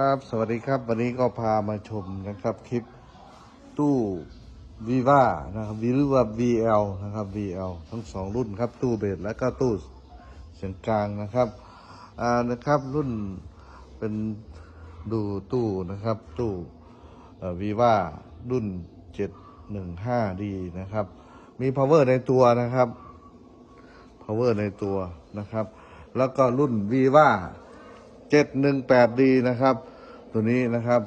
ครับ สวัสดีครับ วันนี้ก็พามาชมนะครับคลิปตู้วีวานะครับหรือว่า VL นะครับ VL ทั้งสองรุ่นครับ ตู้เบสและก็ตู้เสียงกลางนะครับอ่านะครับรุ่นเป็นดูตู้นะครับ ตู้วีวารุ่น 715D นะครับ มี power ในตัวนะครับ power ในตัวนะครับ แล้วก็รุ่น viva 718D นะครับ ตัวนี้นะครับ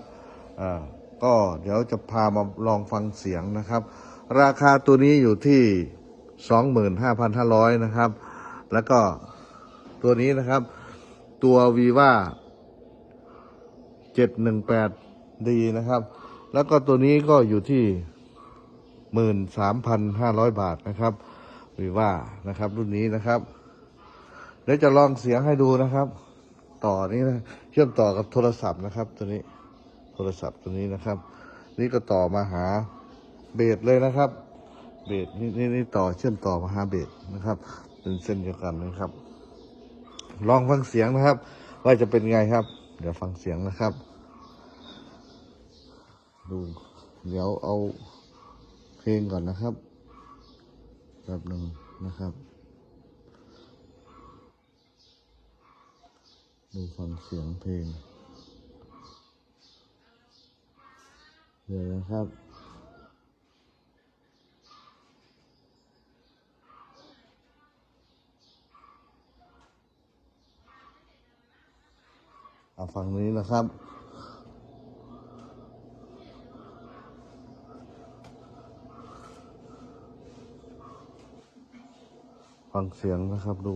อ่าก็เดี๋ยวจะพามาลองฟังเสียงนะครับ ราคาตัวนี้อยู่ที่ 25,500 นะครับ แล้วก็ตัวนี้นะครับ ตัว viva 718D นะครับ แล้วก็ตัวนี้ก็อยู่ที่ 13,500 บาทนะครับวีว่านะครับ รุ่นนี้นะครับ เดี๋ยวจะลองเสียงให้ดูนะครับ ต่อนี้นะเชื่อมต่อกับโทรศัพท์นะครับ ตัวนี้โทรศัพท์ตัวนี้นะครับ นี่ก็ต่อมาหาเบสเลยนะครับ เบสนี่นี่นี่ต่อเชื่อมต่อมาหาเบสนะครับ เป็นเส้นเดียวกันนะครับ ลองฟังเสียงนะครับ ว่าจะเป็นไงครับ เดี๋ยวฟังเสียงนะครับ ดู เดี๋ยวเอาเพลงก่อนนะครับแบบหนึ่งนะครับ ดูฟังเสียงเพลงเดี๋ยวนะครับ เอาฟังนี้นะครับฟังเสียงนะครับดู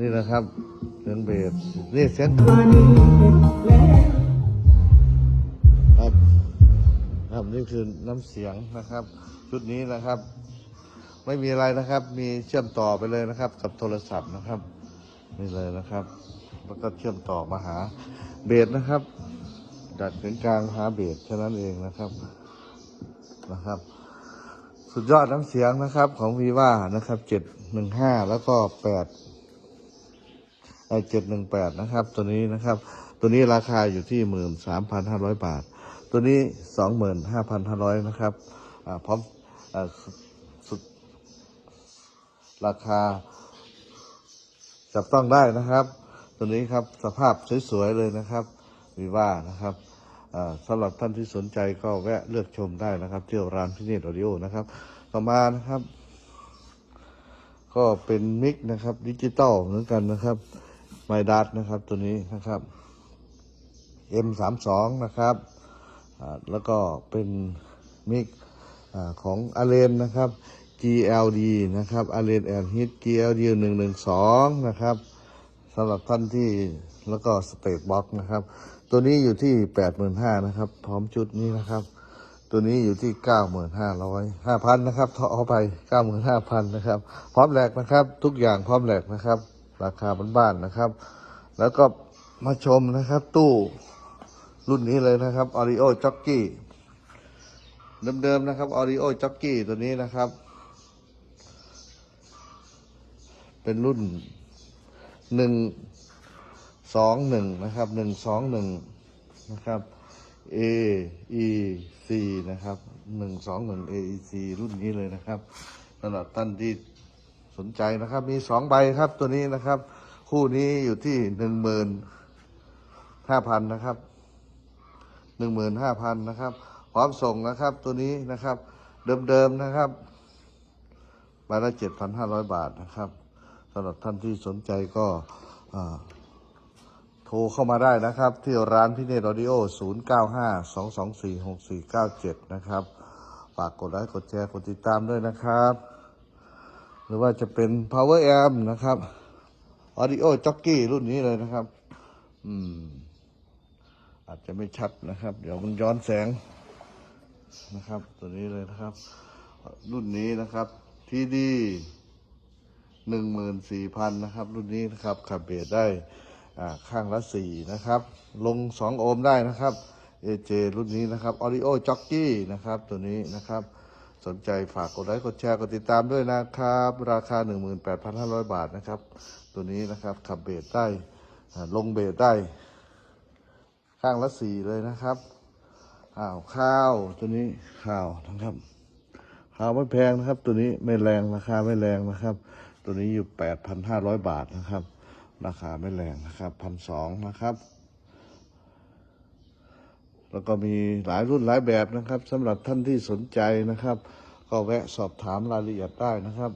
นี่นะครับเสียงเบสนี่เสียงครับครับนี่คือน้ำเสียงนะครับ ชุดนี้นะครับ ไม่มีอะไรนะครับ มีเชื่อมต่อไปเลยนะครับ กับโทรศัพท์นะครับ นี่เลยนะครับ แล้วก็เชื่อมต่อมาหาเบสนะครับจากถึงกลางหาเบสแค่นั้นเองนะครับนะครับ สุดยอดน้ำเสียงนะครับของวีว่านะครับเจ็ดหนึ่งห้าแล้วก็แปด เจ็ดหนึ่งแปดนะครับ ตัวนี้นะครับ ตัวนี้ราคาอยู่ที่หมื่นสามพันห้าร้อยบาท ตัวนี้สองหมื่นห้าพันห้าร้อยนะครับอ่าพร้อมอ่าสุดราคา จับต้องได้นะครับ ตัวนี้ครับสภาพสวยๆเลยนะครับวีว่านะครับสำหรับท่านที่สนใจก็แวะเลือกชมได้นะครับเที่ยวร้านพิเนตออดิโอนะครับ ต่อมานะครับ ก็เป็นมิกนะครับ ดิจิตอลเหมือนกันนะครับ ไมดัสนะครับตัวนี้นะครับ M32 นะครับ แล้วก็เป็นมิกอของอาเลนนะครับ GLD นะครับอาเลนแอนฮิต GLD 112 นะครับสำหรับท่านที่แล้วก็สเตทบ็อกนะครับ ตัวนี้อยู่ที่ 85,000นะครับ พร้อมชุดนี้นะครับ ตัวนี้อยู่ที่ 95,500 5,000 นะครับทอไป 95,000 นะครับ พร้อมแหลกนะครับ ทุกอย่างพร้อมแหลกนะครับ ราคาบ้านๆนะครับ แล้วก็มาชมนะครับ ตู้รุ่นนี้เลยนะครับ Audio Jockey เดิมๆนะครับ Audio Jockey ตัวนี้นะครับ เป็นรุ่นหนึ่งสองหนึ่งนะครับหนึ่งสองหนึ่งนะครับ A E C นะครับหนึ่งสองหนึ่ง A E C รุ่นนี้เลยนะครับสำหรับท่านที่ สนใจนะครับ มีสองใบครับตัวนี้นะครับ คู่นี้อยู่ที่หนึ่งหมื่นห้าพันนะครับหนึ่งหมื่นห้าพันนะครับ พร้อมส่งนะครับ ตัวนี้นะครับ เดิมๆนะครับใบละเจ็ดพันห้าร้อยบาทนะครับสำหรับท่านที่สนใจก็โทรเข้ามาได้นะครับ ที่ร้านพิเนตออดิโอ 0 9 5 2 2 4 6 4 9 7 นะครับ ฝากกดไลค์กดแชร์กดติดตามด้วยนะครับ หรือว่าจะเป็น power amp นะครับ audio jockey รุ่นนี้เลยนะครับ อืม อาจจะไม่ชัดนะครับ เดี๋ยวมันย้อนแสงนะครับ ตัวนี้เลยนะครับ รุ่นนี้นะครับทีดีหนึ่งหมื่นสี่พันนะครับ รุ่นนี้นะครับขับเบสได้อ่าข้างละสี่นะครับ ลงสองโอห์มได้นะครับ AJ รุ่นนี้นะครับ Audio Jockey นะครับ ตัวนี้นะครับ สนใจฝากกดไลค์กดแชร์กดติดตามด้วยนะครับ ราคา 18,500 บาทนะครับ ตัวนี้นะครับขับเบสได้ลงเบสได้ ข้างละสี่เลยนะครับอ้าวข้าวตัวนี้ข้าวนะครับข้าวไม่แพงนะครับ ตัวนี้ไม่แรงราคาไม่แรงนะครับ ตัวนี้อยู่ 8,500 บาทนะครับ ราคาไม่แรงนะครับพันสองนะครับ แล้วก็มีหลายรุ่นหลายแบบนะครับสำหรับท่านที่สนใจนะครับ ก็แวะสอบถามรายละเอียดได้นะครับ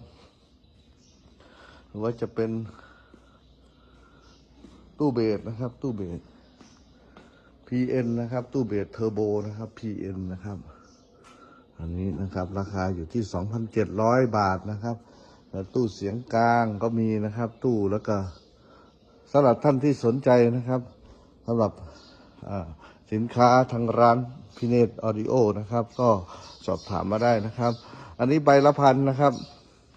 หรือว่าจะเป็นตู้เบสนะครับ ตู้เบส PN นะครับ ตู้เบสเทอร์โบนะครับ PN นะครับ อันนี้นะครับราคาอยู่ที่ 2,700 บาทนะครับแล้วตู้เสียงกลางก็มีนะครับ ตู้แล้วก็สำหรับท่านที่สนใจนะครับสำหรับอ่า สินค้าทางร้านพิเนตออดิโอนะครับ ก็สอบถามมาได้นะครับ อันนี้ใบละพันนะครับ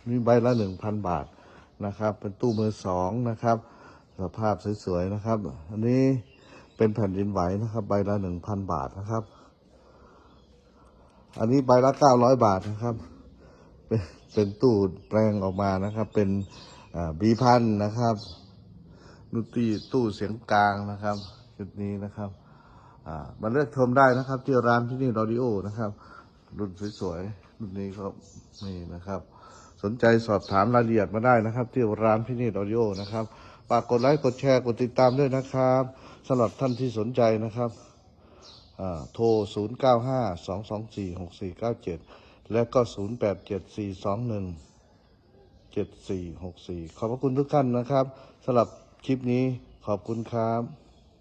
มีใบละหนึ่งพันบาทนะครับ เป็นตู้มือสองนะครับ สภาพสวยๆนะครับ อันนี้เป็นแผ่นดินไหวนะครับ ใบละหนึ่งพันบาทนะครับ อันนี้ใบละเก้าร้อยบาทนะครับเป็นตู้แปลงออกมานะครับ เป็นบีพันนะครับนุตีตู้เสียงกลางนะครับ จุดนี้นะครับ มาเลือกชมได้นะครับ ที่ร้านที่นี่รอดิโอนะครับ รุ่นสวยๆรุ่นนี้ก็นี่นะครับ สนใจสอบถามรายละเอียดมาได้นะครับ ที่ร้านพี่นี่รอดิโอนะครับฝากกดไลค์กดแชร์กดติดตามด้วยนะครับสำหรับท่านที่สนใจนะครับโทร 0 9 5 2 2 4 6 4 9 7 และก็ 0 8 7 4 2 1 7 4 6 4 ขอบพระคุณทุกท่านนะครับสำหรับคลิปนี้ขอบคุณครับ